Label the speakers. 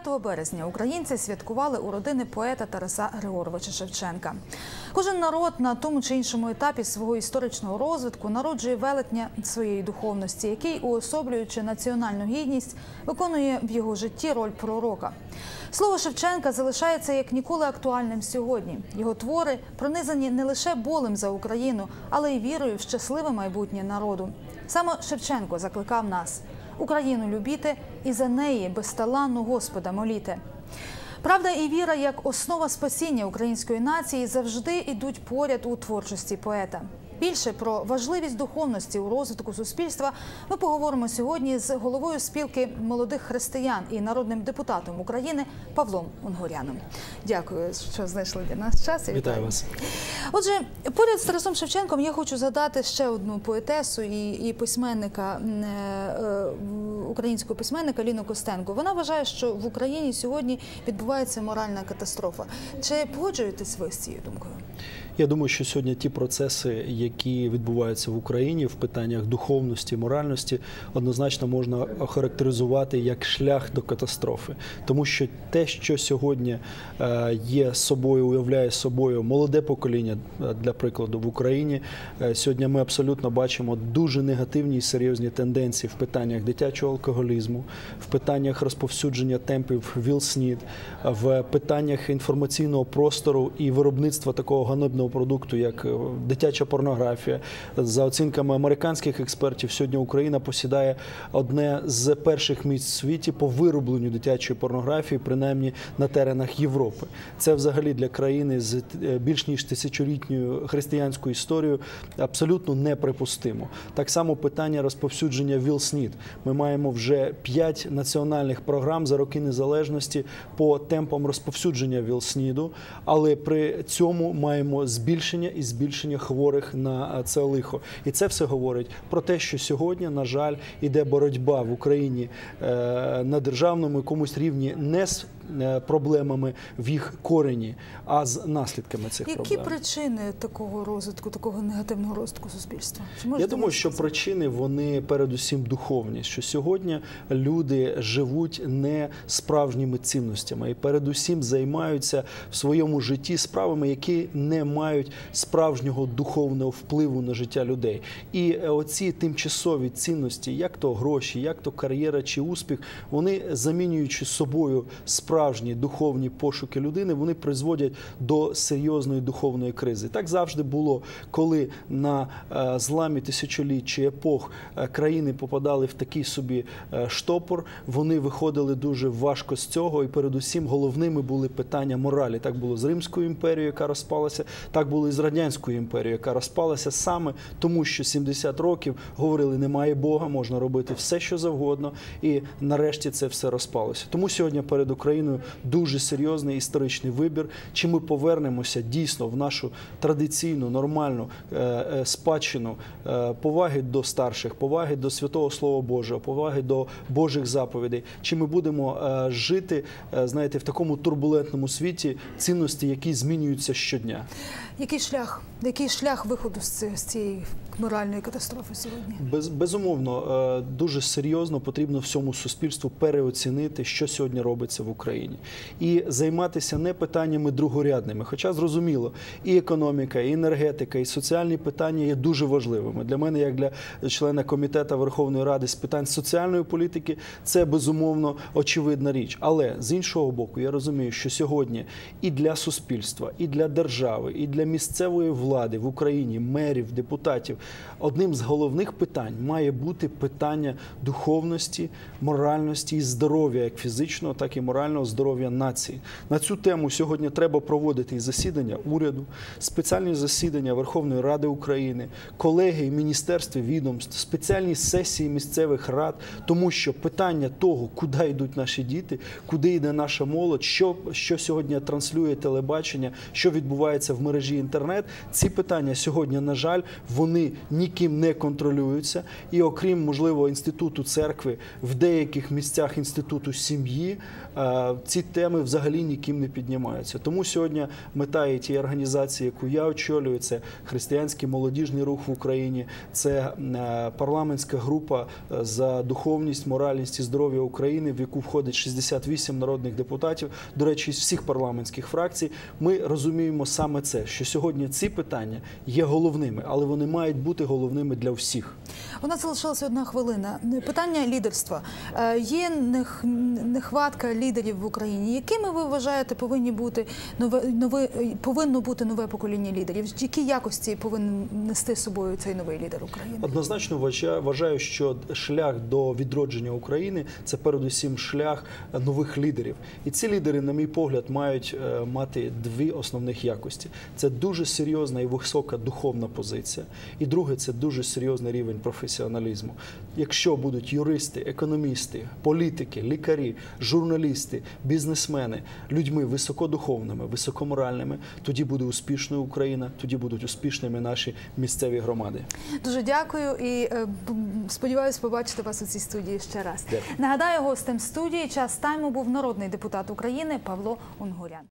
Speaker 1: 9 березня українці святкували у родини поета Тараса Григоровича Шевченка. Кожен народ на тому чи іншому етапі свого історичного розвитку народжує велетня своєї духовності, який, уособлюючи національну гідність, виконує в його житті роль пророка. Слово Шевченка залишається як ніколи актуальним сьогодні. Його твори пронизані не лише болем за Україну, але й вірою в щасливе майбутнє народу. Саме Шевченко закликав нас Україну любіти і за неї безталанну Господа моліти. Правда і віра як основа спасіння української нації завжди йдуть поряд у творчості поета. Більше про важливість духовності у розвитку суспільства ми поговоримо сьогодні з головою спілки молодих християн і народним депутатом України Павлом Унгуряном. Дякую, що знайшли для нас час. і
Speaker 2: Вітаю вас.
Speaker 1: Отже, поряд з Тарасом Шевченком я хочу згадати ще одну поетесу і, і письменника е, е, українського письменника Ліну Костенко. Вона вважає, що в Україні сьогодні відбувається моральна катастрофа. Чи погоджуєтесь ви з цією думкою?
Speaker 2: Я думаю, що сьогодні ті процеси, які відбуваються в Україні в питаннях духовності, моральності, однозначно можна охарактеризувати як шлях до катастрофи, тому що те, що сьогодні е, є собою, уявляє собою молоде покоління, е, для прикладу, в Україні, е, сьогодні ми абсолютно бачимо дуже негативні і серйозні тенденції в питаннях дитячого алкоголізму, в питаннях розповсюдження темпів ВІЛ-СНІД, в питаннях інформаційного простору і виробництва такого ганебного продукту, як е, дитяча порнографія. За оцінками американських експертів, сьогодні Україна посідає одне з перших місць в світі по виробленню дитячої порнографії, принаймні на теренах Європи. Це взагалі для країни з е, більш ніж тисячолітньою християнською історією абсолютно неприпустимо. Так само питання розповсюдження ВІЛ-СНІД. Ми маємо вже п'ять національних програм за роки незалежності по темпам розповсюдження ВІЛ-СНІДу, але при цьому маємо збільшення і збільшення хворих на е, це лихо. І це все говорить про те, що сьогодні, на жаль, іде боротьба в Україні е, на державному якомусь рівні не з проблемами в їх корені, а з наслідками цих
Speaker 1: Які
Speaker 2: проблем.
Speaker 1: причини такого розвитку, такого негативного розвитку суспільства? Чи
Speaker 2: Я думаю, що причини вони передусім духовні. Що сьогодні люди живуть не справжніми цінностями і передусім займаються в своєму житті справами, які не мають справжнього духовного впливу на життя людей. І е, оці тимчасові цінності, як то гроші, як то кар'єра чи успіх, вони замінюючи собою справжні духовні пошуки людини, вони призводять до серйозної духовної кризи. Так завжди було, коли на е, зламі тисячоліть чи епох е, країни попадали в такий собі е, штопор. Вони виходили дуже важко з цього, і передусім головними були питання моралі. Так було з Римською імперією, яка розпалася, так було і з радянською імперією, яка розпалася саме тому, що 70 років говорили, немає Бога, можна робити все, що завгодно, і нарешті це все розпалося. Тому сьогодні перед Україною дуже серйозний історичний вибір. Чи ми повернемося дійсно в нашу традиційну нормальну е, е, спадщину е, поваги до старших, поваги до святого Слова Божого, поваги до Божих заповідей? Чи ми будемо жити, знаєте, в такому турбулентному світі цінності, які змінюються щодня?
Speaker 1: Який шлях, який шлях виходу з цієї моральної катастрофи сьогодні?
Speaker 2: Без, безумовно, е, дуже серйозно потрібно всьому суспільству переоцінити, що сьогодні робиться в Україні, і займатися не питаннями другорядними. Хоча зрозуміло, і економіка, і енергетика, і соціальні питання є дуже важливими для мене, як для члена комітету Верховної Ради з питань соціальної політики, це безумовно очевидна річ. Але з іншого боку, я розумію, що сьогодні і для суспільства, і для держави, і для місцевої влади в Україні, мерів, депутатів, одним з головних питань має бути питання духовності, моральності і здоров'я, як фізичного, так і морального здоров'я нації. На цю тему сьогодні треба проводити і засідання уряду, спеціальні засідання Верховної Ради України, колегії, міністерств, відомств, спеціальні сесії місцевих рад, тому що питання того, куди йдуть наші діти, куди йде наша молодь, що, що сьогодні транслює телебачення, що відбувається в мережі інтернет. Ці питання сьогодні, на жаль, вони ніким не контролюються. І окрім можливо інституту церкви, в деяких місцях інституту сім'ї е, ці теми взагалі ніким не піднімаються. Тому сьогодні мета і тієї організації, яку я очолюю, це християнський молодіжний рух в Україні, це е, парламентська група е, за духовність, моральність і здоров'я України, в яку входить 68 народних депутатів. До речі, з всіх парламентських фракцій. Ми розуміємо саме це, що сьогодні ці питання є головними, але вони мають бути головними для всіх.
Speaker 1: У нас залишилася одна хвилина. Питання лідерства. Е, Є нехватка лідерів в Україні. Якими ви вважаєте повинні бути нове нове повинно бути нове покоління лідерів? Які якості повинен нести з собою цей новий лідер України?
Speaker 2: Однозначно вважа- вважаю, що шлях до відродження України це передусім шлях нових лідерів. І ці лідери, на мій погляд, мають е, мати дві основних якості: це дуже серйозна і висока духовна позиція. І друге, це дуже серйозний рівень професіоналізму. Якщо будуть юристи, економісти, політики, лікарі, журналісти, бізнесмени, людьми високодуховними, високоморальними, тоді буде успішною Україна, тоді будуть успішними наші місцеві громади.
Speaker 1: Дуже дякую і е, сподіваюся побачити вас у цій студії ще раз.
Speaker 2: Дякую.
Speaker 1: Нагадаю, гостем студії час тайму був народний депутат України Павло Унгурян.